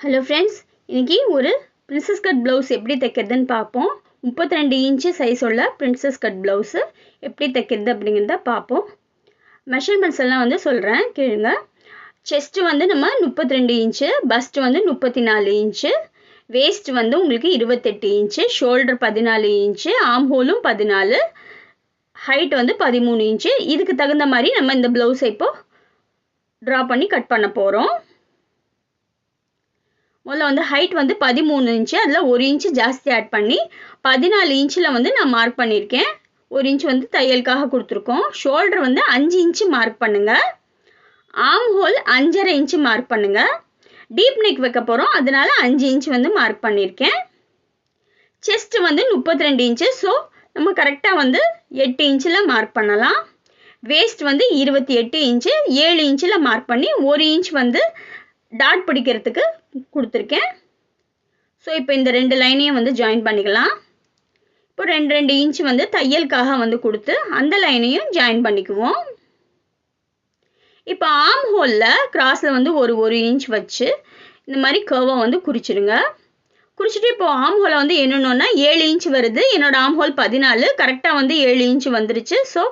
Hello friends இன்றைக்கி ஒரு princess cut blouse எப்படி தைக்கிறதுன்னு பார்ப்போம். முப்பத்தி ரெண்டு இன்ச்சு சைஸ் உள்ள பிரின்சஸ் கட் ப்ளவுஸு எப்படி தைக்கிறது அப்படிங்கிறத பார்ப்போம். மெஷர்மெண்ட்ஸ் எல்லாம் வந்து சொல்கிறேன் கேளுங்க. செஸ்ட்டு வந்து நம்ம முப்பத்தி ரெண்டு இன்ச்சு பஸ்ட்டு வந்து முப்பத்தி நாலு இன்ச்சு வேஸ்ட் வந்து உங்களுக்கு இருபத்தெட்டு இன்ச்சு ஷோல்டர் பதினாலு இன்ச்சு ஆம் ஹோலும் பதினாலு ஹைட் வந்து பதிமூணு இன்ச்சு இதுக்கு தகுந்த மாதிரி நம்ம இந்த ப்ளவுஸை இப்போது ட்ரா பண்ணி கட் பண்ண போகிறோம் முதல்ல வந்து ஹைட் வந்து பதிமூணு இன்ச்சு அதில் ஒரு இன்ச்சு ஜாஸ்தி ஆட் பண்ணி பதினாலு இன்ச்சில் வந்து நான் மார்க் பண்ணியிருக்கேன் ஒரு இன்ச் வந்து தையலுக்காக கொடுத்துருக்கோம். ஷோல்டர் வந்து அஞ்சு இன்ச்சு மார்க் பண்ணுங்கள் ஆம் ஹோல் அஞ்சரை இன்ச்சு மார்க் பண்ணுங்கள் டீப் நெக் வைக்க போகிறோம் அதனால அஞ்சு இன்ச் வந்து மார்க் பண்ணியிருக்கேன் செஸ்ட் வந்து முப்பத்தி ரெண்டு இன்ச்சு ஸோ நம்ம கரெக்டாக வந்து எட்டு இன்ச்சில் மார்க் பண்ணலாம். வேஸ்ட் வந்து இருபத்தி எட்டு இன்ச்சு ஏழு இன்ச்சில் மார்க் பண்ணி ஒரு இன்ச் வந்து டாட் பிடிக்கிறதுக்கு கொடுத்துருக்கேன். ஸோ இப்போ இந்த ரெண்டு லைனையும் வந்து ஜாயின் பண்ணிக்கலாம். இப்போ ரெண்டு ரெண்டு இன்ச் வந்து தையலுக்காக வந்து கொடுத்து அந்த லைனையும் ஜாயின் பண்ணிக்குவோம். இப்போ ஆம் ஹோலில் கிராஸில் வந்து ஒரு ஒரு இன்ச் வச்சு இந்த மாதிரி கர்வை வந்து குறிச்சிடுங்க குறிச்சிட்டு இப்போ ஆம் ஹோலை வந்து என்னென்னா ஏழு இன்ச் வருது. என்னோட ஆம் ஹோல் பதினாலு கரெக்டாக வந்து ஏழு இன்ச் வந்துருச்சு. ஸோ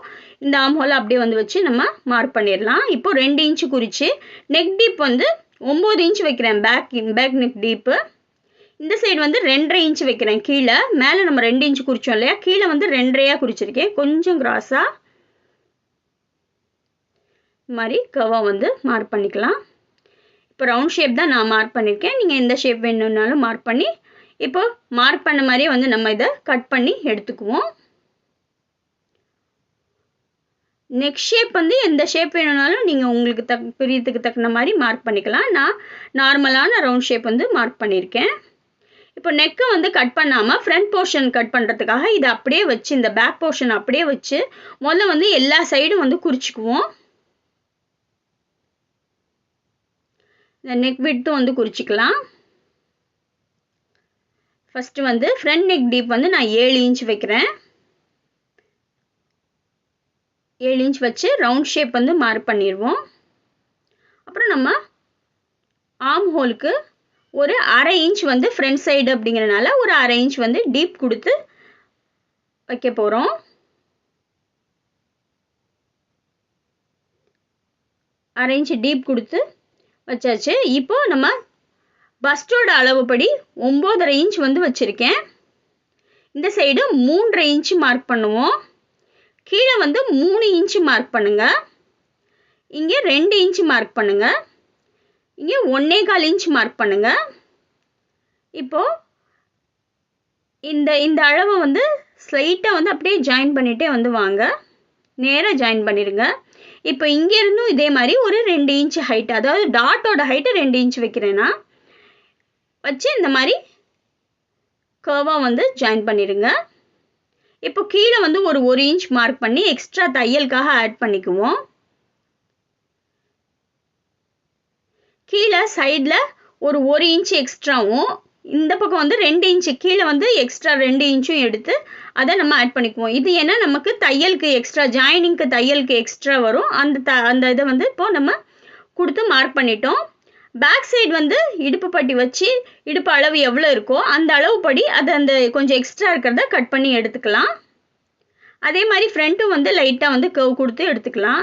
இந்த ஆம் ஹோலை அப்படியே வந்து வச்சு நம்ம மார்க் பண்ணிடலாம். இப்போ ரெண்டு இன்ச்சு குறித்து நெக் டீப் வந்து ஒம்பது இன்ச் வைக்கிறேன் பேக் பேக் நெக் டீப்பு இந்த சைடு வந்து ரெண்டரை இன்ச் வைக்கிறேன் கீழே. மேலே நம்ம ரெண்டு இன்ச் குறித்தோம் இல்லையா? கீழே வந்து ரெண்டரையாக குறிச்சிருக்கேன். கொஞ்சம் கிராஸாக மாதிரி கவா வந்து மார்க் பண்ணிக்கலாம். இப்போ ரவுண்ட் ஷேப் தான் நான் மார்க் பண்ணியிருக்கேன் நீங்கள் எந்த ஷேப் வேணும்னாலும் மார்க் பண்ணி இப்போ மார்க் பண்ண மாதிரியே வந்து நம்ம இதை கட் பண்ணி எடுத்துக்குவோம். நெக் ஷேப் வந்து எந்த ஷேப் வேணும்னாலும் நீங்கள் உங்களுக்கு தக் பிரியத்துக்கு தகுந்த மாதிரி மார்க் பண்ணிக்கலாம். நான் நார்மலான ரவுண்ட் ஷேப் வந்து மார்க் பண்ணியிருக்கேன். இப்போ நெக்கை வந்து கட் பண்ணாமல் ஃப்ரண்ட் போர்ஷன் கட் பண்ணுறதுக்காக இதை அப்படியே வச்சு இந்த பேக் போர்ஷன் அப்படியே வச்சு முதல்ல வந்து எல்லா சைடும் வந்து குறிச்சிக்குவோம். இந்த நெக் விட்டும் வந்து குறிச்சிக்கலாம். ஃபஸ்ட்டு வந்து ஃப்ரண்ட் நெக் டீப் வந்து நான் ஏழு இன்ச் வைக்கிறேன். ஏழு இன்ச் வச்சு ரவுண்ட் ஷேப் வந்து மார்க் பண்ணிடுவோம் அப்புறம் நம்ம ஆம் ஹோலுக்கு ஒரு அரை இன்ச் வந்து ஃப்ரண்ட் சைடு அப்படிங்கிறனால ஒரு அரை இன்ச் வந்து டீப் கொடுத்து வைக்க போகிறோம் அரை இன்ச் டீப் கொடுத்து வச்சாச்சு. இப்போ நம்ம பஸ்டோட அளவுப்படி ஒம்போதரை இன்ச் வந்து வச்சுருக்கேன். இந்த சைடு மூன்றரை இன்ச்சு மார்க் பண்ணுவோம். கீழே வந்து மூணு இன்ச்சு மார்க் பண்ணுங்கள் இங்கே ரெண்டு இன்ச்சு மார்க் பண்ணுங்கள் இங்கே ஒன்றே கால் இன்ச் மார்க் பண்ணுங்கள் இப்போது இந்த இந்த அளவை வந்து ஸ்லைட்டாக வந்து அப்படியே ஜாயின் பண்ணிகிட்டே வந்து வாங்க. நேராக ஜாயின் பண்ணிடுங்க. இப்போ இங்கேருந்தும் இதே மாதிரி ஒரு ரெண்டு இன்ச் ஹைட் அதாவது டாட்டோட ஹைட்டு ரெண்டு இன்ச் வைக்கிறேன்னா வச்சு இந்த மாதிரி கர்வாக வந்து ஜாயின் பண்ணிடுங்க. இப்போ கீழே வந்து ஒரு ஒரு இன்ச் மார்க் பண்ணி எக்ஸ்ட்ரா தையலுக்காக ஆட் பண்ணிக்குவோம். கீழே சைடில் ஒரு ஒரு இன்ச் எக்ஸ்ட்ராவும் இந்த பக்கம் வந்து ரெண்டு இன்ச்சு கீழே வந்து எக்ஸ்ட்ரா ரெண்டு இன்ச்சும் எடுத்து அதை நம்ம ஆட் பண்ணிக்குவோம். இது ஏன்னா நமக்கு தையலுக்கு எக்ஸ்ட்ரா ஜாயினிங்க்கு தையலுக்கு எக்ஸ்ட்ரா வரும். அந்த த அந்த இதை வந்து இப்போது நம்ம கொடுத்து மார்க் பண்ணிட்டோம். பேக் சைடு வந்து இடுப்பு பட்டி வச்சு இடுப்பு அளவு எவ்வளோ இருக்கோ அந்த அளவு படி அதை அந்த கொஞ்சம் எக்ஸ்ட்ரா இருக்கிறத கட் பண்ணி எடுத்துக்கலாம். அதே மாதிரி ஃப்ரண்ட்டும் வந்து லைட்டாக வந்து கவ் கொடுத்து எடுத்துக்கலாம்.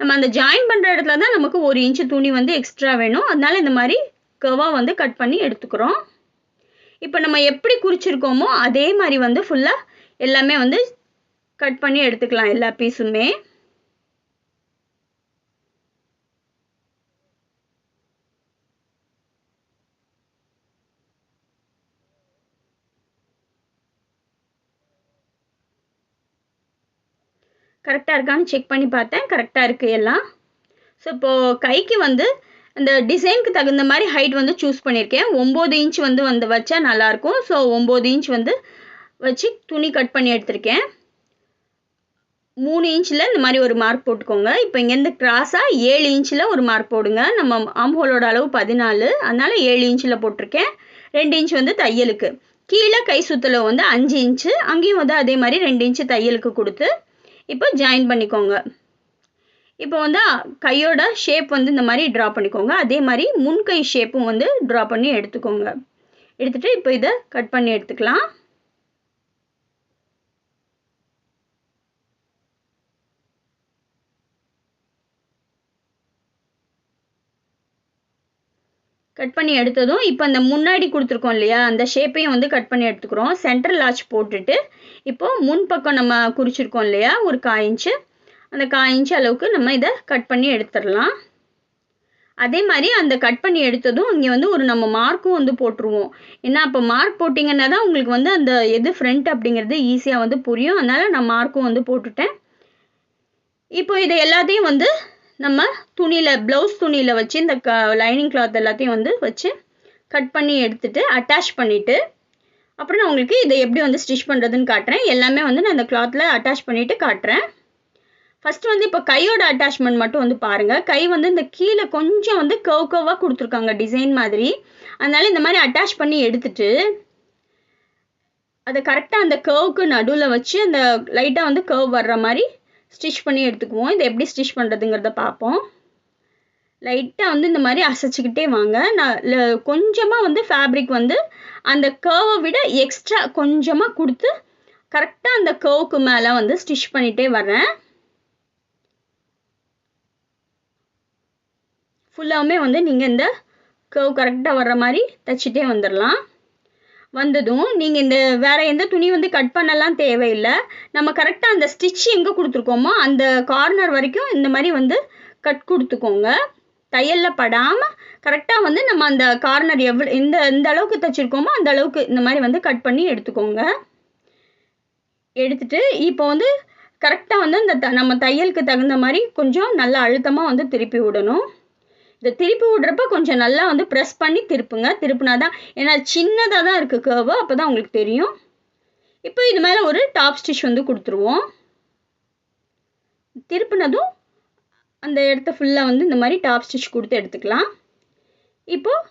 நம்ம அந்த ஜாயின் பண்ணுற இடத்துல தான் நமக்கு ஒரு இன்ச்சு துணி வந்து எக்ஸ்ட்ரா வேணும். அதனால இந்த மாதிரி கவாக வந்து கட் பண்ணி எடுத்துக்கிறோம். இப்போ நம்ம எப்படி குறிச்சிருக்கோமோ அதே மாதிரி வந்து ஃபுல்லாக எல்லாமே வந்து கட் பண்ணி எடுத்துக்கலாம் எல்லா பீஸுமே கரெக்டாக இருக்கான்னு செக் பண்ணி பார்த்தேன். கரெக்டாக இருக்குது எல்லாம். ஸோ இப்போது கைக்கு வந்து அந்த டிசைனுக்கு தகுந்த மாதிரி ஹைட் வந்து சூஸ் பண்ணியிருக்கேன். ஒம்பது இன்ச் வந்து வந்து வச்சா நல்லாயிருக்கும். ஸோ ஒம்பது இன்ச் வந்து வச்சு துணி கட் பண்ணி எடுத்திருக்கேன். மூணு இன்ச்சில் இந்த மாதிரி ஒரு மார்க் போட்டுக்கோங்க. இப்போ இங்கேருந்து கிராஸாக ஏழு இன்ச்சில் ஒரு மார்க் போடுங்க. நம்ம ஆம்ஹோலோட அளவு பதினாலு. அதனால் ஏழு இன்ச்சில் போட்டிருக்கேன். ரெண்டு இன்ச் வந்து தையலுக்கு. கீழே கை சுற்றளவு வந்து அஞ்சு இன்ச்சு அங்கேயும் வந்து அதே மாதிரி ரெண்டு இன்ச்சு தையலுக்கு கொடுத்து இப்போ ஜாயின் பண்ணிக்கோங்க. இப்போ வந்து கையோட ஷேப் வந்து இந்த மாதிரி ட்ரா பண்ணிக்கோங்க. அதே மாதிரி முன்கை ஷேப்பும் வந்து ட்ரா பண்ணி எடுத்துக்கோங்க. எடுத்துகிட்டு இப்போ இதை கட் பண்ணி எடுத்துக்கலாம். கட் பண்ணி எடுத்ததும் இப்போ அந்த முன்னாடி கொடுத்துருக்கோம் இல்லையா அந்த ஷேப்பையும் வந்து கட் பண்ணி எடுத்துக்கிறோம். சென்ட்ரல் லாச் போட்டுட்டு முன் பக்கம் நம்ம குறிச்சிருக்கோம் இல்லையா ஒரு காய் இன்ச்சு. அந்த காய் இன்ச்சு அளவுக்கு நம்ம இதை கட் பண்ணி எடுத்துடலாம். அதே மாதிரி அந்த கட் பண்ணி எடுத்ததும் இங்கே வந்து ஒரு நம்ம மார்க்கும் வந்து போட்டுருவோம். ஏன்னா அப்போ மார்க் போட்டிங்கன்னா தான் உங்களுக்கு வந்து அந்த எது ஃப்ரண்ட் அப்படிங்கிறது ஈஸியாக வந்து புரியும். அதனால் நான் மார்க்கும் வந்து போட்டுட்டேன். இப்போ இதை எல்லாத்தையும் வந்து நம்ம துணியில் ப்ளவுஸ் துணியில் வச்சு இந்த க லைனிங் கிளாத் எல்லாத்தையும் வந்து வச்சு கட் பண்ணி எடுத்துகிட்டு அட்டாச் பண்ணிவிட்டு அப்புறம் நான் உங்களுக்கு இதை எப்படி வந்து ஸ்டிச் பண்ணுறதுன்னு காட்டுறேன். எல்லாமே வந்து நான் இந்த கிளாத்தில் அட்டாச் பண்ணிவிட்டு காட்டுறேன். ஃபஸ்ட்டு வந்து இப்போ கையோட அட்டாச்மெண்ட் மட்டும் வந்து பாருங்கள் கை வந்து இந்த கீழே கொஞ்சம் வந்து கவ் கவ்வாக கொடுத்துருக்காங்க டிசைன் மாதிரி. அதனால இந்த மாதிரி அட்டாச் பண்ணி எடுத்துட்டு அதை கரெக்டாக அந்த கர்வுக்கு நடுவில் வச்சு அந்த லைட்டாக வந்து கர்வ் வர்ற மாதிரி ஸ்டிச் பண்ணி எடுத்துக்குவோம். இதை எப்படி ஸ்டிச் பண்ணுறதுங்கிறத பார்ப்போம். லைட்டாக வந்து இந்த மாதிரி அசைச்சிக்கிட்டே வாங்க. நான் கொஞ்சமாக வந்து ஃபேப்ரிக் வந்து அந்த கர்வை விட எக்ஸ்ட்ரா கொஞ்சமாக கொடுத்து கரெக்டாக அந்த கர்வுக்கு மேலே வந்து ஸ்டிச் பண்ணிகிட்டே வரேன் ஃபுல்லாகவுமே வந்து நீங்கள் இந்த கர்வ் கரெக்டாக வர்ற மாதிரி தைச்சிட்டே வந்துடலாம் வந்ததும் நீங்கள் இந்த வேறு எந்த துணி வந்து கட் பண்ணலாம் தேவையில்லை. நம்ம கரெக்டாக அந்த ஸ்டிச் எங்கே கொடுத்துருக்கோமோ அந்த கார்னர் வரைக்கும் இந்த மாதிரி வந்து கட் கொடுத்துக்கோங்க. தையலில் படாமல் கரெக்டாக வந்து நம்ம அந்த கார்னர் எவ்வளோ இந்த இந்த அளவுக்கு தைச்சிருக்கோமோ அந்த அளவுக்கு இந்த மாதிரி வந்து கட் பண்ணி எடுத்துக்கோங்க. எடுத்துட்டு இப்போ வந்து கரெக்டாக வந்து இந்த த நம்ம தையலுக்கு தகுந்த மாதிரி கொஞ்சம் நல்லா அழுத்தமாக வந்து திருப்பி விடணும். இதை திருப்பி விடுறப்ப கொஞ்சம் நல்லா வந்து ப்ரெஸ் பண்ணி திருப்புங்க. திருப்புனா தான் ஏன்னா சின்னதாக தான் இருக்குது கேர்வு அப்போ தான் உங்களுக்கு தெரியும். இப்போ இது மேலே ஒரு டாப் ஸ்டிச் வந்து கொடுத்துருவோம். திருப்பினதும் அந்த இடத்த ஃபுல்லாக வந்து இந்த மாதிரி டாப் ஸ்டிச் கொடுத்து எடுத்துக்கலாம். இப்போது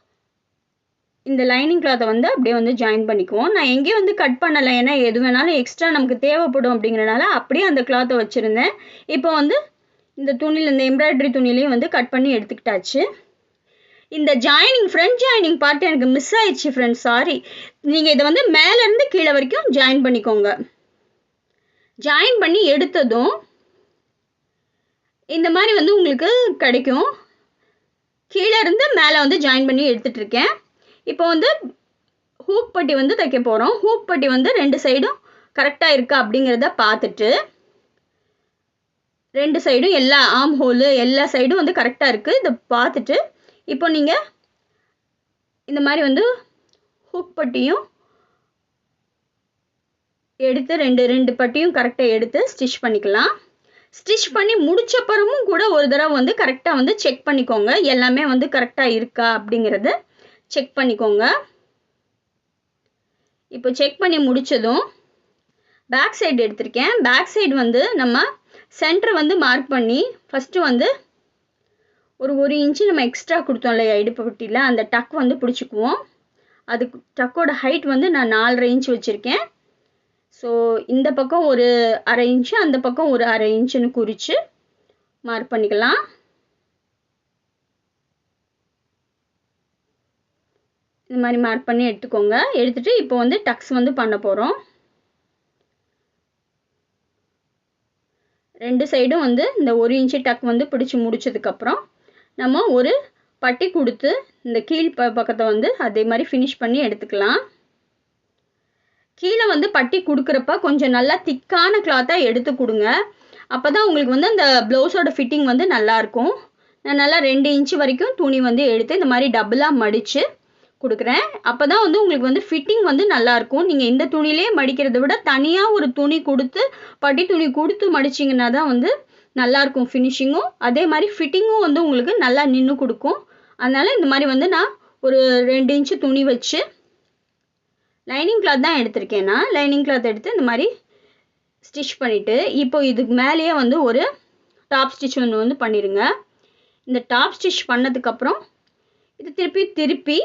இந்த லைனிங் கிளாத்தை வந்து அப்படியே வந்து ஜாயின் பண்ணிக்குவோம். நான் எங்கேயும் வந்து கட் பண்ணலை. ஏன்னா எது வேணாலும் எக்ஸ்ட்ரா நமக்கு தேவைப்படும் அப்படிங்கிறனால அப்படியே அந்த கிளாத்தை வச்சுருந்தேன். இப்போ வந்து இந்த துணியில் இந்த எம்ப்ராய்டரி துணிலையும் வந்து கட் பண்ணி எடுத்துக்கிட்டாச்சு. இந்த ஜாயினிங் ஃப்ரண்ட் ஜாயினிங் பார்ட் எனக்கு மிஸ் ஆயிடுச்சு ஃப்ரெண்ட்ஸ் சாரி நீங்கள் இதை வந்து மேலேருந்து கீழே வரைக்கும் ஜாயின் பண்ணிக்கோங்க. ஜாயின் பண்ணி எடுத்ததும் இந்த மாதிரி வந்து உங்களுக்கு கிடைக்கும். கீழே இருந்து மேலே வந்து ஜாயின் பண்ணி எடுத்துகிட்ருக்கேன் இப்போ வந்து ஹூக் பட்டி வந்து தைக்க போகிறோம் ஹூக் பட்டி வந்து ரெண்டு சைடும் கரெக்டாக இருக்கா அப்படிங்கிறத பார்த்துட்டு ரெண்டு சைடும் எல்லா ஆம் ஹோலு எல்லா சைடும் வந்து கரெக்டாக இருக்குது இதை பார்த்துட்டு இப்போ நீங்கள் இந்த மாதிரி வந்து ஹூக் பட்டியும் எடுத்து ரெண்டு ரெண்டு பட்டியும் கரெக்டாக எடுத்து ஸ்டிச் பண்ணிக்கலாம். ஸ்டிச் பண்ணி முடிச்சப்பறமும் கூட ஒரு தடவை வந்து கரெக்டாக வந்து செக் பண்ணிக்கோங்க. எல்லாமே வந்து கரெக்டாக இருக்கா அப்படிங்கிறத செக் பண்ணிக்கோங்க. இப்போ செக் பண்ணி முடித்ததும் பேக் சைடு எடுத்திருக்கேன். பேக் சைடு வந்து நம்ம சென்டர் வந்து மார்க் பண்ணி ஃபஸ்ட்டு வந்து ஒரு ஒரு இன்ச்சு நம்ம எக்ஸ்ட்ரா கொடுத்தோம் இல்லையா இடுப்பு பட்டியில் அந்த டக் வந்து பிடிச்சிக்குவோம். அதுக்கு டக்கோட ஹைட் வந்து நான் நாலரை இன்ச் வச்சுருக்கேன். ஸோ இந்த பக்கம் ஒரு அரை இன்ச்சு அந்த பக்கம் ஒரு அரை இன்ச்சுன்னு குறித்து மார்க் பண்ணிக்கலாம். இந்த மாதிரி மார்க் பண்ணி எடுத்துக்கோங்க. எடுத்துகிட்டு இப்போ வந்து டக்ஸ் வந்து பண்ண போகிறோம் ரெண்டு சைடும் வந்து இந்த ஒரு இன்ச்சு டக் வந்து பிடிச்சி முடிச்சதுக்கப்புறம் நம்ம ஒரு பட்டி கொடுத்து இந்த கீழ் ப பக்கத்தை வந்து அதே மாதிரி ஃபினிஷ் பண்ணி எடுத்துக்கலாம். கீழே வந்து பட்டி கொடுக்குறப்ப கொஞ்சம் நல்லா திக்கான கிளாத்தாக எடுத்து கொடுங்க. அப்போ தான் உங்களுக்கு வந்து அந்த ப்ளவுஸோட ஃபிட்டிங் வந்து நல்லாயிருக்கும் நான் நல்லா ரெண்டு இன்ச்சு வரைக்கும் துணி வந்து எடுத்து இந்த மாதிரி டபுளாக மடித்து கொடுக்குறேன். அப்போ தான் வந்து உங்களுக்கு வந்து ஃபிட்டிங் வந்து நல்லாயிருக்கும். நீங்கள் இந்த துணியிலே மடிக்கிறத விட தனியாக ஒரு துணி கொடுத்து பட்டி துணி கொடுத்து மடிச்சிங்கன்னா தான் வந்து நல்லாயிருக்கும் ஃபினிஷிங்கும் அதே மாதிரி ஃபிட்டிங்கும் வந்து உங்களுக்கு நல்லா நின்று கொடுக்கும். அதனால் இந்த மாதிரி வந்து நான் ஒரு ரெண்டு இன்ச்சு துணி வச்சு லைனிங் கிளாத் தான் எடுத்திருக்கேன் நான். லைனிங் கிளாத் எடுத்து இந்த மாதிரி ஸ்டிச் பண்ணிவிட்டு இப்போ இதுக்கு மேலேயே வந்து ஒரு டாப் ஸ்டிச் ஒன்று வந்து பண்ணிடுங்க இந்த டாப் ஸ்டிச் பண்ணதுக்கப்புறம் இது திருப்பி திருப்பி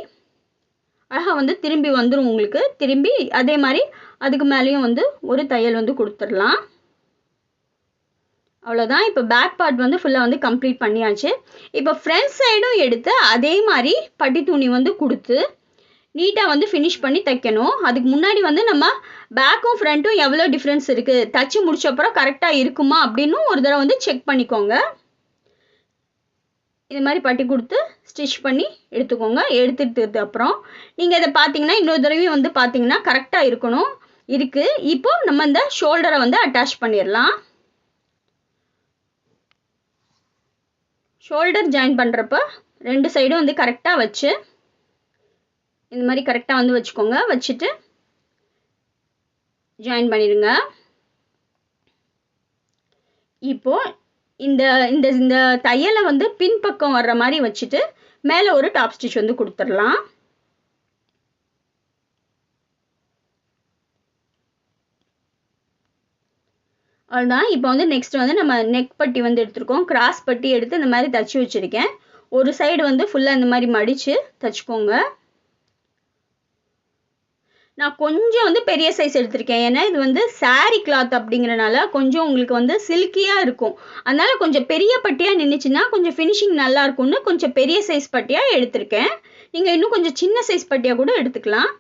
அழகாக வந்து திரும்பி வந்துடும் உங்களுக்கு. திரும்பி அதே மாதிரி அதுக்கு மேலேயும் வந்து ஒரு தையல் வந்து கொடுத்துடலாம். அவ்வளோதான் இப்போ பேக் பார்ட் வந்து ஃபுல்லாக வந்து கம்ப்ளீட் பண்ணியாச்சு. இப்போ ஃப்ரண்ட் சைடும் எடுத்து அதே மாதிரி பட்டி துணி வந்து கொடுத்து நீட்டாக வந்து ஃபினிஷ் பண்ணி தைக்கணும். அதுக்கு முன்னாடி வந்து நம்ம பேக்கும் ஃப்ரண்ட்டும் எவ்வளோ டிஃப்ரென்ஸ் இருக்குது தச்சு முடிச்ச அப்புறம் கரெக்டாக இருக்குமா? அப்படின்னு ஒரு தடவை வந்து செக் பண்ணிக்கோங்க. இது மாதிரி பட்டி கொடுத்து ஸ்டிச் பண்ணி எடுத்துக்கோங்க. எடுத்துட்டு அப்புறம் நீங்கள் இதை பார்த்தீங்கன்னா இன்னொரு தடவையும் வந்து பார்த்தீங்கன்னா கரெக்டாக இருக்கணும். இருக்குது இப்போ நம்ம இந்த ஷோல்டரை வந்து அட்டாச் பண்ணிடலாம். ஷோல்டர் ஜாயின் பண்ணுறப்ப ரெண்டு சைடும் வந்து கரெக்டாக வச்சு இந்த மாதிரி கரெக்டாக வந்து வச்சுக்கோங்க. வச்சுட்டு ஜாயின் பண்ணிடுங்க. இப்போது இந்த இந்த இந்த தையலை வந்து பின்பக்கம் வர்ற மாதிரி வச்சுட்டு மேலே ஒரு டாப் ஸ்டிச் வந்து கொடுத்துடலாம். அவ்வளோதான் இப்போ வந்து நெக்ஸ்ட் வந்து நம்ம நெக் பட்டி வந்து எடுத்துருக்கோம். கிராஸ் பட்டி எடுத்து இந்த மாதிரி தச்சு வச்சுருக்கேன். ஒரு சைடு வந்து ஃபுல்லாக இந்த மாதிரி மடித்து தச்சுக்கோங்க. நான் கொஞ்சம் வந்து பெரிய சைஸ் எடுத்திருக்கேன். ஏன்னா இது வந்து சாரி கிளாத் அப்படிங்கிறனால கொஞ்சம் உங்களுக்கு வந்து சில்கியாக இருக்கும். அதனால் கொஞ்சம் பெரிய பட்டியாக நின்றுச்சுன்னா கொஞ்சம் ஃபினிஷிங் நல்லா இருக்கும்னு கொஞ்சம் பெரிய சைஸ் பட்டியாக எடுத்திருக்கேன். நீங்கள் இன்னும் கொஞ்சம் சின்ன சைஸ் பட்டியாக கூட எடுத்துக்கலாம்.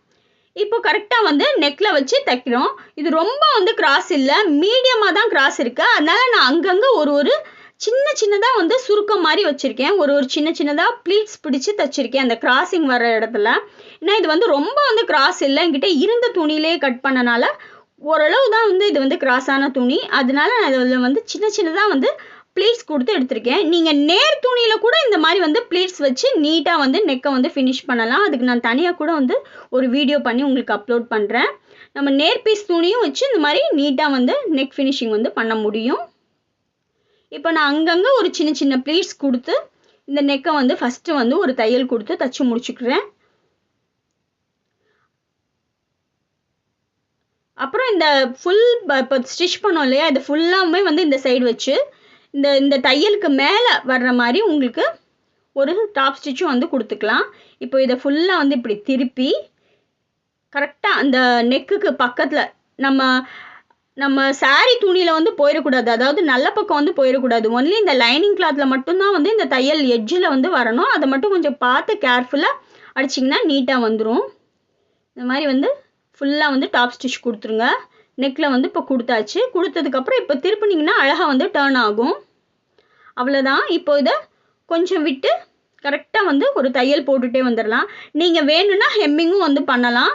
இப்போ கரெக்டாக வந்து நெக்கில் வச்சு தைக்கிறோம். இது ரொம்ப வந்து கிராஸ் இல்லை மீடியமாக தான் கிராஸ் இருக்குது அதனால் நான் அங்கங்கே ஒரு ஒரு சின்ன சின்னதாக வந்து சுருக்கம் மாதிரி வச்சுருக்கேன். ஒரு ஒரு சின்ன சின்னதாக ப்ளீட்ஸ் பிடிச்சி தைச்சிருக்கேன் அந்த கிராசிங் வர இடத்துல. ஏன்னா இது வந்து ரொம்ப வந்து கிராஸ் இல்லை. என்கிட்ட இருந்த துணியிலே கட் பண்ணனால ஓரளவு தான் வந்து இது வந்து கிராஸான துணி. அதனால நான் இதில் வந்து சின்ன சின்னதாக வந்து ப்ளீட்ஸ் கொடுத்து எடுத்திருக்கேன். நீங்கள் நேர் துணியில் கூட இந்த மாதிரி வந்து ப்ளீட்ஸ் வச்சு நீட்டாக வந்து நெக்கை வந்து ஃபினிஷ் பண்ணலாம். அதுக்கு நான் தனியாக கூட வந்து ஒரு வீடியோ பண்ணி உங்களுக்கு அப்லோட் பண்ணுறேன் நம்ம நேர் பீஸ் துணியும் வச்சு இந்த மாதிரி நீட்டாக வந்து நெக் ஃபினிஷிங் வந்து பண்ண முடியும். இப்போ நான் அங்கங்கே ஒரு சின்ன சின்ன ப்ளீட்ஸ் கொடுத்து இந்த நெக்கை வந்து ஃபஸ்ட்டு வந்து ஒரு தையல் கொடுத்து தச்சு முடிச்சுக்கிறேன். அப்புறம் இந்த ஃபுல் இப்போ ஸ்டிச் பண்ணோம் இல்லையா? இது ஃபுல்லாமே வந்து இந்த சைடு வச்சு இந்த இந்த தையலுக்கு மேலே வர்ற மாதிரி உங்களுக்கு ஒரு டாப் ஸ்டிச்சும் வந்து கொடுத்துக்கலாம். இப்போ இதை ஃபுல்லாக வந்து இப்படி திருப்பி கரெக்டாக அந்த நெக்குக்கு பக்கத்தில் நம்ம நம்ம சாரி துணியில் வந்து போயிடக்கூடாது அதாவது நல்ல பக்கம் வந்து போயிடக்கூடாது ஒன்லி இந்த லைனிங் கிளாத்தில் மட்டும்தான் வந்து இந்த தையல் எட்ஜில் வந்து வரணும். அதை மட்டும் கொஞ்சம் பார்த்து கேர்ஃபுல்லாக அடிச்சிங்கன்னா நீட்டாக வந்துடும் இந்த மாதிரி வந்து ஃபுல்லாக வந்து டாப் ஸ்டிச் கொடுத்துருங்க. நெக்கில் வந்து இப்போ கொடுத்தாச்சு. கொடுத்ததுக்கப்புறம் இப்போ திருப்பினீங்கன்னா அழகாக வந்து டேர்ன் ஆகும். அவ்வளோதான் இப்போ இதை கொஞ்சம் விட்டு கரெக்டாக வந்து ஒரு தையல் போட்டுகிட்டே வந்துடலாம். நீங்கள் வேணும்னா ஹெம்மிங்கும் வந்து பண்ணலாம்.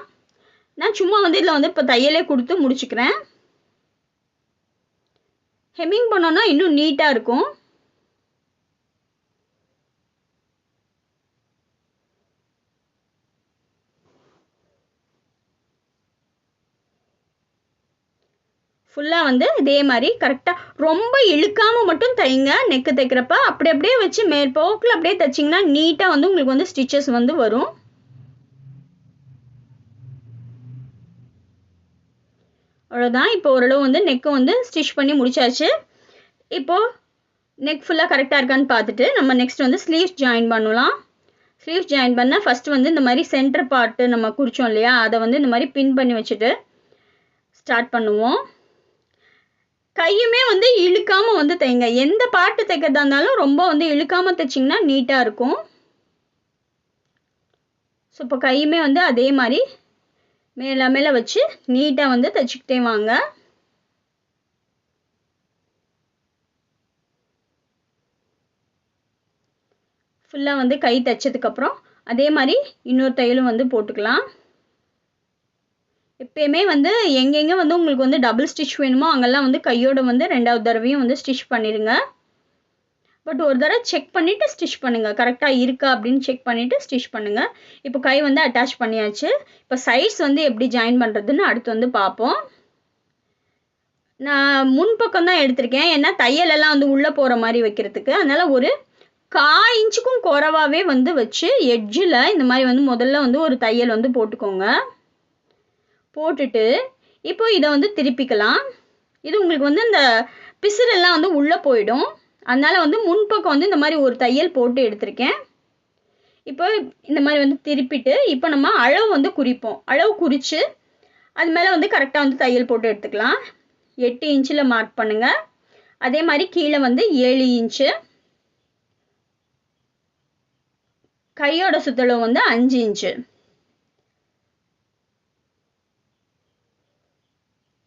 நான் சும்மா வந்து இதில் வந்து இப்போ தையலே கொடுத்து முடிச்சுக்கிறேன். ஹெம்மிங் பண்ணோன்னா இன்னும் நீட்டாக இருக்கும். ஃபுல்லாக வந்து இதே மாதிரி கரெக்டாக ரொம்ப இழுக்காமல் மட்டும் தைங்க நெக்கு தைக்கிறப்ப. அப்படி அப்படியே வச்சு மேற்போக்கில் அப்படியே தைச்சிங்கன்னா நீட்டாக வந்து உங்களுக்கு வந்து ஸ்டிச்சஸ் வந்து வரும். அவ்வளோதான் இப்போ ஓரளவு வந்து நெக்கு வந்து ஸ்டிச் பண்ணி முடிச்சாச்சு. இப்போது நெக் ஃபுல்லாக கரெக்டாக இருக்கான்னு பார்த்துட்டு நம்ம நெக்ஸ்ட் வந்து ஸ்லீவ்ஸ் ஜாயின் பண்ணலாம். ஸ்லீவ்ஸ் ஜாயின் பண்ணால் ஃபஸ்ட்டு வந்து இந்த மாதிரி சென்டர் பார்ட்டு நம்ம குறித்தோம் இல்லையா? அதை வந்து இந்த மாதிரி பின் பண்ணி வச்சுட்டு ஸ்டார்ட் பண்ணுவோம். கையுமே வந்து இழுக்காமல் வந்து தைங்க எந்த பாட்டு தைக்கிறதா இருந்தாலும் ரொம்ப வந்து இழுக்காமல் தைச்சிங்கன்னா நீட்டாக இருக்கும். ஸோ இப்போ கையுமே வந்து அதே மாதிரி மேல மேலே வச்சு நீட்டாக வந்து தைச்சிக்கிட்டே வாங்க. ஃபுல்லாக வந்து கை தைச்சதுக்கப்புறம் அதே மாதிரி இன்னொரு தையலும் வந்து போட்டுக்கலாம். எப்பயுமே வந்து எங்கெங்கே வந்து உங்களுக்கு வந்து டபுள் ஸ்டிச் வேணுமோ அங்கெல்லாம் வந்து கையோட வந்து ரெண்டாவது தடவையும் வந்து ஸ்டிச் பண்ணிடுங்க. பட் ஒரு தடவை செக் பண்ணிவிட்டு ஸ்டிச் பண்ணுங்கள் கரெக்டாக இருக்கா அப்படின்னு செக் பண்ணிவிட்டு ஸ்டிச் பண்ணுங்கள் இப்போ கை வந்து அட்டாச் பண்ணியாச்சு. இப்போ சைட்ஸ் வந்து எப்படி ஜாயின் பண்ணுறதுன்னு அடுத்து வந்து பார்ப்போம். நான் முன்பக்கம் தான் எடுத்திருக்கேன். ஏன்னா தையலெல்லாம் வந்து உள்ளே போகிற மாதிரி வைக்கிறதுக்கு. அதனால் ஒரு கா இன்ச்சுக்கும் குறவாகவே வந்து வச்சு எட்ஜில் இந்த மாதிரி வந்து முதல்ல வந்து ஒரு தையல் வந்து போட்டுக்கோங்க. போட்டுட்டு இப்போ இதை வந்து திருப்பிக்கலாம். இது உங்களுக்கு வந்து இந்த பிசுறெல்லாம் வந்து உள்ளே போயிடும். அதனால் வந்து முன்பக்கம் வந்து இந்த மாதிரி ஒரு தையல் போட்டு எடுத்திருக்கேன். இப்போ இந்த மாதிரி வந்து திருப்பிட்டு இப்போ நம்ம அளவு வந்து குறிப்போம். அளவு குறித்து அது மேலே வந்து கரெக்டாக வந்து தையல் போட்டு எடுத்துக்கலாம். எட்டு இன்ச்சில் மார்க் பண்ணுங்கள் அதே மாதிரி கீழே வந்து ஏழு இன்ச்சு. கையோட சுத்தளவு வந்து அஞ்சு இன்ச்சு.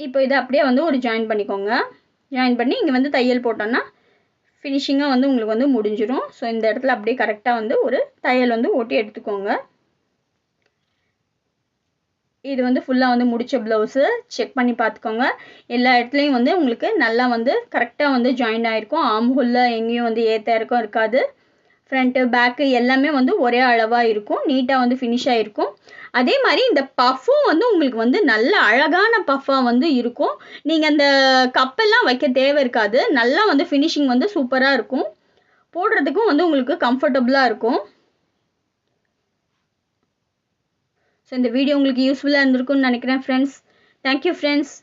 இப்போ இதை அப்படியே வந்து ஒரு ஜாயின் பண்ணிக்கோங்க. ஜாயின் பண்ணி இங்கே வந்து தையல் போட்டோன்னா ஃபினிஷிங்காக வந்து உங்களுக்கு வந்து முடிஞ்சிடும் ஸோ இந்த இடத்துல அப்படியே கரெக்டாக வந்து ஒரு தையல் வந்து ஓட்டி எடுத்துக்கோங்க. இது வந்து ஃபுல்லாக வந்து முடித்த ப்ளவுஸு செக் பண்ணி பார்த்துக்கோங்க. எல்லா இடத்துலையும் வந்து உங்களுக்கு நல்லா வந்து கரெக்டாக வந்து ஜாயின் ஆகிருக்கும் ஆம் ஹோலில் எங்கேயும் வந்து ஏற்ற இறக்கம் இருக்காது. ஃப்ரண்ட்டு பேக்கு எல்லாமே வந்து ஒரே அளவாக இருக்கும். நீட்டாக வந்து ஃபினிஷ் ஆகிருக்கும் அதே மாதிரி இந்த பஃப்பும் வந்து உங்களுக்கு வந்து நல்ல அழகான பஃப்பாக வந்து இருக்கும். நீங்கள் அந்த கப்பெல்லாம் வைக்க தேவை இருக்காது. நல்லா வந்து ஃபினிஷிங் வந்து சூப்பராக இருக்கும். போடுறதுக்கும் வந்து உங்களுக்கு கம்ஃபர்டபுளாக இருக்கும். ஸோ இந்த வீடியோ உங்களுக்கு யூஸ்ஃபுல்லாக இருந்திருக்கும்னு நினைக்கிறேன் ஃப்ரெண்ட்ஸ் தேங்க்யூ ஃப்ரெண்ட்ஸ்